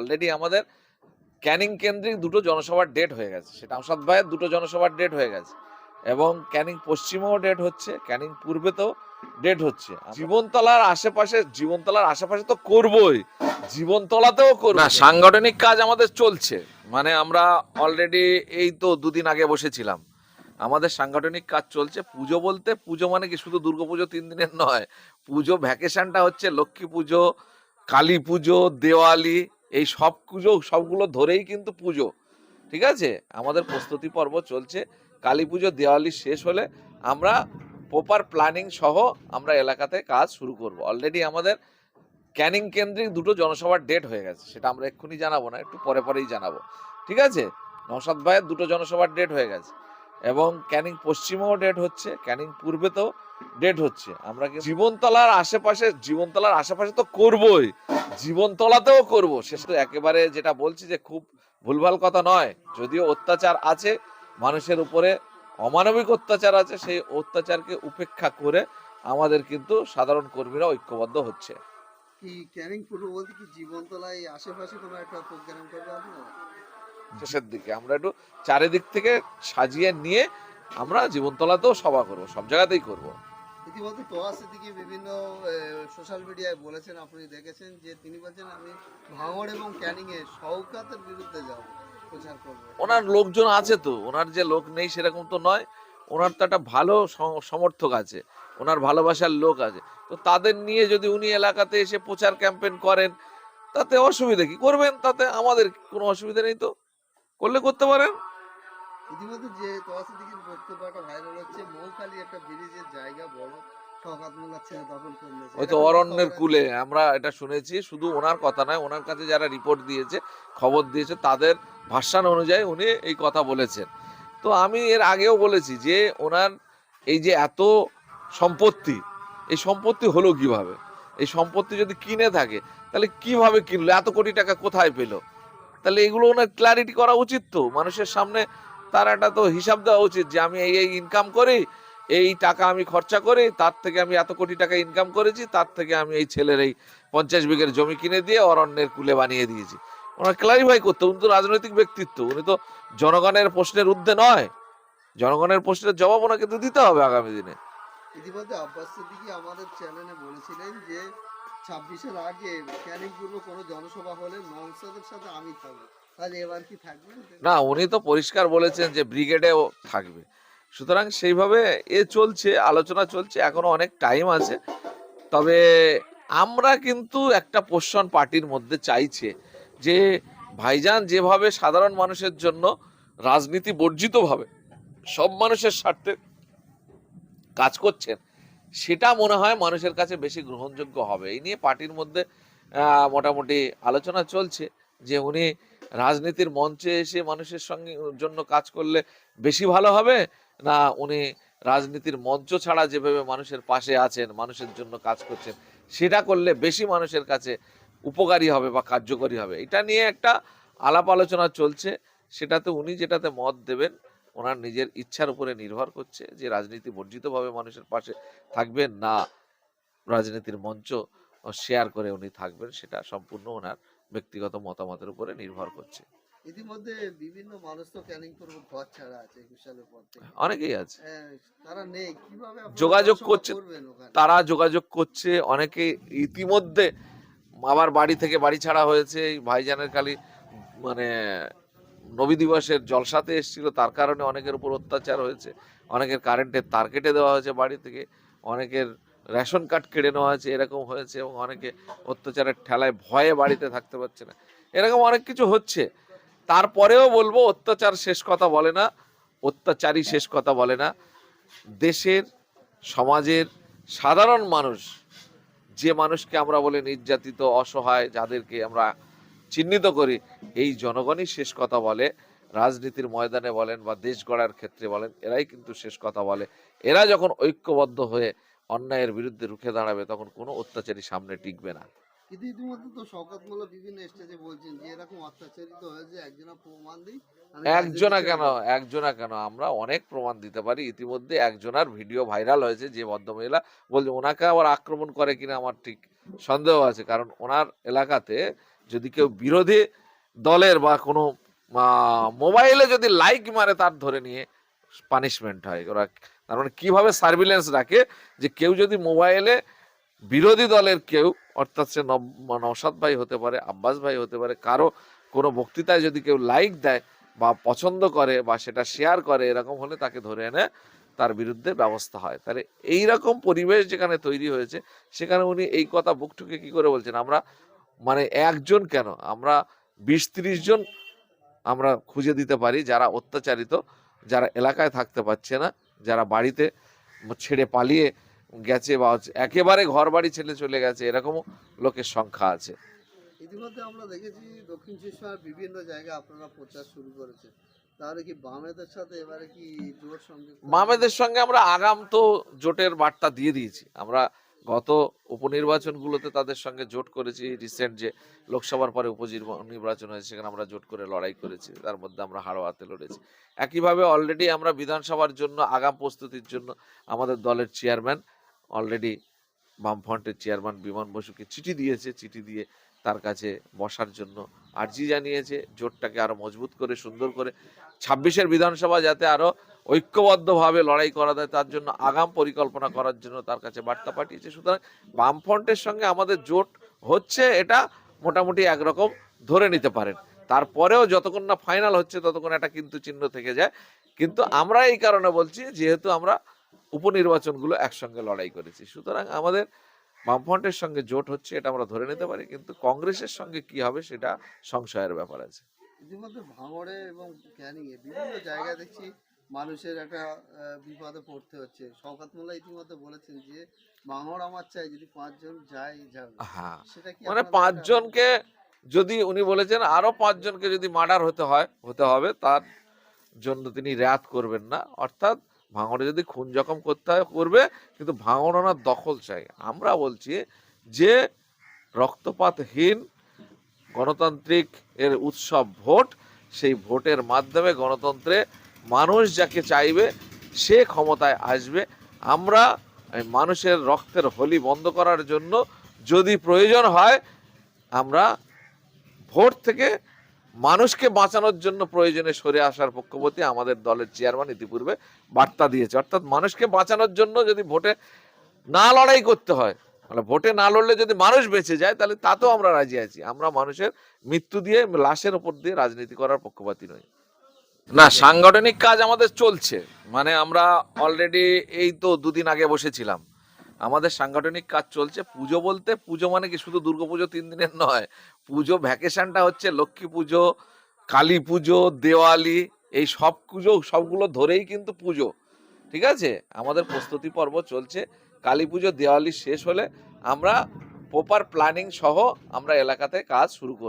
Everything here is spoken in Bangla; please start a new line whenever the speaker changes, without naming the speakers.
অলরেডি আমাদের ক্যানিং কেন্দ্রিক দুটো জনসভার ডেট হয়ে গেছে। সেটা আমসাদ ভাইয়ের দুটো জনসভার ডেট হয়ে গেছে এবং ক্যানিং পশ্চিমেও ডেট হচ্ছে ক্যানিং পূর্বেতেও ডেট হচ্ছে। জীবনতলার আশেপাশে জীবনতলার আশেপাশে তো করবই জীবনতলাতেও করব না সাংগঠনিক কাজ আমাদের চলছে। মানে আমরা অলরেডি এই তো দুদিন আগে বসেছিলাম। আমাদের সাংগঠনিক কাজ চলছে। পুজো বলতে পুজো মানে কি? শুধু দুর্গাপুজো তিন দিনের নয়। পুজো ভ্যাকেশনটা হচ্ছে লক্ষ্মী পুজো কালী পুজো দেওয়ালি এই সব পুজো, সবগুলো ধরেই কিন্তু পুজো। ঠিক আছে? আমাদের প্রস্তুতি পর্ব চলছে। কালী পুজো দেওয়ালি শেষ হলে আমরা প্রপার প্ল্যানিং সহ আমরা এলাকাতে কাজ শুরু করব। অলরেডি আমাদের ক্যানিং কেন্দ্রিক দুটো জনসভার ডেট হয়ে গেছে। সেটা আমরা এক্ষুনি জানাব না, একটু পরে পরেই জানাব। ঠিক আছে? নওশাদ ভাইয়ের দুটো জনসভার ডেট হয়ে গেছে। এবং ক্যানিং পশ্চিমেও ডেট হচ্ছে, ক্যানিং পূর্বেতেও ডেট হচ্ছে। আমরা কিন্তু জীবনতলার আশেপাশে জীবনতলার আশেপাশে তো করবই। জীবনতলাতেও করব। শেষ তো একেবারে যেটা বলছি যে খুব ভুলভাল কথা নয়। যদিও অত্যাচার আছে, মানুষের উপরে অমানবিক অত্যাচার আছে, সেই অত্যাচারকে উপেক্ষা করে আমাদের কিন্তু সাধারণ কর্মীরা ঐক্যবদ্ধ হচ্ছে।
কি ক্যানিং পূর্ব বলতে কি জীবনতলায় আশেপাশে কোনো একটা প্রোগ্রাম করবে আপনারা?
শেষের দিকে। আমরা একটু চারিদিক থেকে সাজিয়ে নিয়ে আমরা জীবনতলাতেও সভা করব সব জায়গাতেই করব।
ইতিমধ্যে তোয়া সিদ্দিকি বিভিন্ন সোশ্যাল মিডিয়ায় বলেছেন আপনি দেখেছেন যে তিনি বলছেন আমি ভাঙড় এবং ক্যানিং এ শওকাতের বিরুদ্ধে যাব প্রচার করব।
ওনার লোকজন আছে তো ওনার যে লোক নেই সেরকম তো নয় ওনার তো একটা ভালো সমর্থক আছে ওনার ভালোবাসার লোক আছে। তো তাদের নিয়ে যদি উনি এলাকাতে এসে প্রচার ক্যাম্পেইন করেন তাতে অসুবিধা কি? করবেন তাতে আমাদের কোনো অসুবিধা নেই তো। করলে করতে পারেন।
ইতিমধ্যে যে তোয়া সিদ্দিকির বক্তব্যটা ভাইরাল হচ্ছে মৌখালি একটা ব্রিজের জায়গা বড় শওকাত মোল্লা ছেড়ে দখল করলে
ওই তো অরণ্যের কুলে আমরা এটা শুনেছি শুধু ওনার কথা নয় ওনার কাছে যারা রিপোর্ট দিয়েছে খবর দিয়েছে তাদের ভাষণ অনুযায়ী উনি এই কথা বলেছেন। তো আমি এর আগেও বলেছি যে ওনার এই যে এত সম্পত্তি এই সম্পত্তি হলো কীভাবে? এই সম্পত্তি যদি কিনে থাকে তাহলে কীভাবে কিনলো? এত কোটি টাকা কোথায় পেল? তাহলে এগুলো ওনার ক্ল্যারিটি করা উচিত তো। মানুষের সামনে তার একটা তো হিসাব দেওয়া উচিত যে আমি এই এই ইনকাম করি, এই টাকা আমি খরচা করি, তার থেকে আমি এত কোটি টাকা ইনকাম করেছি, তার থেকে আমি এই ছেলের এই পঞ্চাশ বিঘের জমি কিনে দিয়ে অরণ্যের কুলে বানিয়ে দিয়েছি। ওনার ক্লারিফাই করতে উনি তো রাজনৈতিক ব্যক্তিত্ব, উনি তো জনগণের প্রশ্নের ঊর্ধ্বে নয়। জনগণের প্রশ্নের জবাব ওনাকে তো দিতে হবে আগামী দিনে।
ইতিমধ্যে আব্বাস সিদ্দিকি আমাদের চ্যানেলে বলেছিলেন যে ছাব্বিশের আগে ক্যানিং পূর্ব কোনো জনসভা হলে নওসাদের সাথে আমি থাকব।
না, উনি তো পরিষ্কার বলেছেন যে ব্রিগেডেও থাকবে। সুতরাং সেইভাবে এ চলছে, আলোচনা চলছে, এখনও অনেক টাইম আছে। তবে আমরা কিন্তু একটা পোষণ পার্টির মধ্যে চাইছে যে ভাইজান যেভাবে সাধারণ মানুষের জন্য রাজনীতি বর্জিতভাবে, সব মানুষের স্বার্থে কাজ করছেন সেটা মনে হয় মানুষের কাছে বেশি গ্রহণযোগ্য হবে। এই নিয়ে পার্টির মধ্যে মোটামুটি আলোচনা চলছে যে উনি রাজনীতির মঞ্চে এসে মানুষের সঙ্গে জন্য কাজ করলে বেশি ভালো হবে না উনি রাজনীতির মঞ্চ ছাড়া যেভাবে মানুষের পাশে আছেন, মানুষের জন্য কাজ করছেন, সেটা করলে বেশি মানুষের কাছে উপকারী হবে বা কার্যকরী হবে। এটা নিয়ে একটা আলাপ আলোচনা চলছে। সেটাতে উনি যেটাতে মত দেবেন ওনার নিজের ইচ্ছার উপরে নির্ভর করছে যে রাজনীতি বর্জিতভাবে মানুষের পাশে থাকবেন না রাজনীতির মঞ্চ শেয়ার করে উনি থাকবেন সেটা সম্পূর্ণ ওনার ব্যক্তিগত মতামতের উপরে নির্ভর করছে।
ইতিমধ্যে বিভিন্ন মানুষ তো ক্যানিং পূর্ব ঘর ছাড়া আছে একুশ সালের পর
অনেকেই আছে।
হ্যাঁ, তারা নেই কীভাবে
যোগাযোগ
ওখানে?
তারা যোগাযোগ করছে অনেকে ইতিমধ্যে আবার বাড়ি থেকে বাড়ি ছাড়া হয়েছে এই ভাইজানের খালি মানে নবী দিবসের জলসাতে এসেছিল, তার কারণে অনেকের উপর অত্যাচার হয়েছে, অনেকের কারেন্টের তার কেটে দেওয়া হয়েছে বাড়ি থেকে, অনেকের রেশন কার্ড কেড়ে নেওয়া হয়েছে, এরকম হয়েছে এবং অনেকে অত্যাচারের ঠেলায় ভয়ে বাড়িতে থাকতে পারছে না। এরকম অনেক কিছু হচ্ছে। তারপরেও বলব, অত্যাচার শেষ কথা বলে না, অত্যাচারী শেষ কথা বলে না। দেশের, সমাজের সাধারণ মানুষ, যে মানুষকে আমরা বলে নির্যাতিত, অসহায়, যাদেরকে আমরা চিহ্নিত করি। এই জনগণই শেষ কথা বলে রাজনীতির ময়দানে বলেন বা দেশ গড়ার ক্ষেত্রে বলেন এরাই কিন্তু শেষ কথা বলে। এরা যখন ঐক্যবদ্ধ হয়ে অন্যায়ের বিরুদ্ধে রুখে দাঁড়াবে তখন কোনো অত্যাচারী সামনে টিকবে না।
কিন্তু ইতিমধ্যে তো শওকত মোল্লা বিভিন্ন স্টেজে বলছেন যে এরকম অত্যাচারিত হয়েছে একজনা প্রমাণ দিই।
একজনা কেন? একজনা কেন? আমরা অনেক প্রমাণ দিতে পারি। ইতিমধ্যে একজনার ভিডিও ভাইরাল হয়েছে যে ভদ্রমহিলা বলছে ওনাকে আবার আক্রমণ করে কিনা আমার ঠিক সন্দেহ আছে। কারণ ওনার এলাকাতে যদি কেউ বিরোধী দলের বা কোনো মোবাইলে যদি লাইক মারে তার ধরে নিয়ে পানিশমেন্ট হয়। ওরা তার মানে কীভাবে সার্ভিলেন্স রাখে যে কেউ যদি মোবাইলে বিরোধী দলের কেউ, অর্থাৎ সে নওশাদ ভাই হতে পারে, আব্বাস ভাই হতে পারে, কারও কোনো বক্তৃতায় যদি কেউ লাইক দেয় বা পছন্দ করে বা সেটা শেয়ার করে, এরকম হলে তাকে ধরে এনে তার বিরুদ্ধে ব্যবস্থা হয়। তাহলে এই রকম পরিবেশ যেখানে তৈরি হয়েছে, সেখানে উনি এই কথা বুকটুকে কি করে বলছেন? আমরা মানে একজন কেন? আমরা বিশ ত্রিশ জন আমরা খুঁজে দিতে পারি যারা অত্যাচারিত যারা এলাকায় থাকতে পারছে না যারা বাড়িতে ছেড়ে পালিয়ে গেছে বা একেবারে ঘর বাড়ি ছেড়ে চলে গেছে এরকমও লোকের সংখ্যা আছে।
ইতিমধ্যে আমরা দেখেছি দক্ষিণ চব্বিশ বিভিন্ন জায়গায় আপনারা প্রচার শুরু করেছেন। তাহলে কি বামেদের সাথে এবারে কি সঙ্গে
মামেদের সঙ্গে আমরা আগাম তো জোটের বার্তা দিয়ে দিয়েছি। আমরা গত উপনির্বাচনগুলোতে তাদের সঙ্গে জোট করেছি রিসেন্ট যে লোকসভার পরে উপনির্বাচন হয়েছে, সেখানে আমরা জোট করে লড়াই করেছি, তার মধ্যে আমরা হাড়োয়াতে লড়েছি। একইভাবে অলরেডি আমরা বিধানসভার জন্য, আগাম প্রস্তুতির জন্য আমাদের দলের চেয়ারম্যান অলরেডি বামফ্রন্টের চেয়ারম্যান বিমান বসুকে চিঠি দিয়েছে, চিঠি দিয়ে তার কাছে বসার জন্য আর্জি জানিয়েছে, জোটটাকে আরও মজবুত করে, সুন্দর করে, ছাব্বিশের বিধানসভা যাতে আরও ঐক্যবদ্ধভাবে লড়াই করা যায়, তার জন্য আগাম পরিকল্পনা করার জন্য তার কাছে বার্তা পাঠিয়েছে। সুতরাং বামফ্রন্টের সঙ্গে আমাদের জোট হচ্ছে, এটা মোটামুটি একরকম ধরে নিতে পারেন। তারপরেও যতক্ষণ না ফাইনাল হচ্ছে, ততক্ষণ একটা কিন্তু চিহ্ন থেকে যায়। কিন্তু আমরা এই কারণে বলছি, যেহেতু আমরা উপনির্বাচনগুলো একসঙ্গে লড়াই করেছি। সুতরাং আমাদের বামফ্রন্টের সঙ্গে জোট হচ্ছে, এটা আমরা ধরে নিতে পারি। কিন্তু কংগ্রেসের সঙ্গে কি হবে, সেটা সংশয়ের ব্যাপার আছে।
ইতিমধ্যে ভাঙড়ে এবং ক্যানিং এ বিভিন্ন জায়গায় দেখছি মানুষের একটা বিপদে পড়তে হচ্ছে। শওকাত মোল্লা ইতিমধ্যে বলেছেন যে ভাঙড় আমার চাই যদি পাঁচজন যায় যাবে
হ্যাঁ।
সেটা কি
মানে পাঁচজনকে যদি উনি বলেছেন আরও পাঁচজনকে যদি মার্ডার হতে হয় হতে হবে তার জন্য তিনি রেয়াত করবেন না। অর্থাৎ ভাঙড়ে যদি খুন জখম করতে হয় করবে কিন্তু ভাঙড় ওনার দখল চাই। আমরা বলছি যে রক্তপাতহীন গণতান্ত্রিক এর উৎসব ভোট সেই ভোটের মাধ্যমে গণতন্ত্রে মানুষ যাকে চাইবে, সে ক্ষমতায় আসবে। আমরা মানুষের রক্তের হোলি বন্ধ করার জন্য যদি প্রয়োজন হয়, আমরা ভোট থেকে মানুষকে বাঁচানোর জন্য প্রয়োজনে সরে আসার পক্ষপতি আমাদের দলের চেয়ারম্যান ইতিপূর্বে বার্তা দিয়েছে। অর্থাৎ মানুষকে বাঁচানোর জন্য যদি ভোটে না লড়াই করতে হয় মানে ভোটে না লড়লে যদি মানুষ বেঁচে যায়, তাহলে তাতেও আমরা রাজি আছি। আমরা মানুষের মৃত্যু দিয়ে, লাশের উপর দিয়ে রাজনীতি করার পক্ষপাতী নই। না, সাংগঠনিক কাজ আমাদের চলছে। মানে আমরা অলরেডি এই তো দুদিন আগে বসেছিলাম। আমাদের সাংগঠনিক কাজ চলছে। পুজো বলতে, পুজো মানে কি? শুধু দুর্গাপুজো তিন দিনের নয়। পুজো ভ্যাকেশনটা হচ্ছে লক্ষ্মী পুজো, কালী পুজো, দেওয়ালি, এই সব পুজো, সবগুলো ধরেই কিন্তু পুজো। ঠিক আছে? আমাদের প্রস্তুতি পর্ব চলছে। কালী পুজো, দেওয়ালি শেষ হলে আমরা প্রপার প্ল্যানিং সহ আমরা এলাকাতে কাজ শুরু করব।